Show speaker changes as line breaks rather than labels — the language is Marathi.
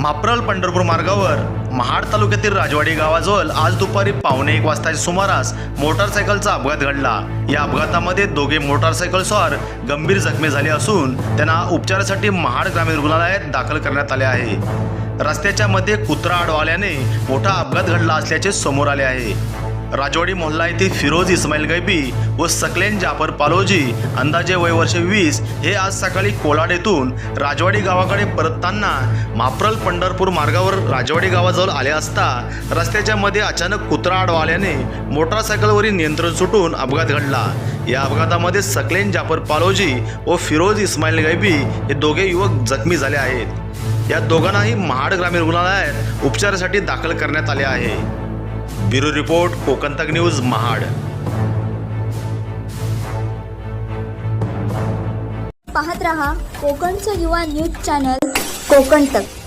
माप्रल पंढरपूर मार्गावर महाड तालुक्यातील राजवाडी गावाजवळ आज दुपारी पावणे एक वाजताच्या सुमारास मोटारसायकलचा अपघात घडला. या अपघातामध्ये दोघे मोटारसायकल स्वार गंभीर जखमी झाले असून त्यांना उपचारासाठी महाड ग्रामीण रुग्णालयात दाखल करण्यात आले आहे. रस्त्याच्या मध्ये कुत्रा आडवाल्याने मोठा अपघात घडला असल्याचे समोर आले आहे. राजवाडी मोहल्ला येथील फिरोज इस्माईल गैबी व सकलेन जाफर पालोजी अंदाजे वय वर्ष वीस हे आज सकाळी कोलाड येथून राजवाडी गावाकडे परतताना माप्रल पंढरपूर मार्गावर राजवाडी गावाजवळ आले असता रस्त्याच्या मध्ये अचानक कुत्रा आडवा आल्याने मोटारसायकलवरील नियंत्रण सुटून अपघात घडला. या अपघातामध्ये सकलेन जाफर पालोजी व फिरोज इस्माईल गैबी हे दोघे युवक जखमी झाले आहेत. या दोघांनाही महाड ग्रामीण रुग्णालयात उपचारासाठी दाखल करण्यात आले आहे. ब्युरो रिपोर्ट कोकण तक न्यूज महाड.
पाहत रहा कोकणचं युवा न्यूज चॅनल कोकण तक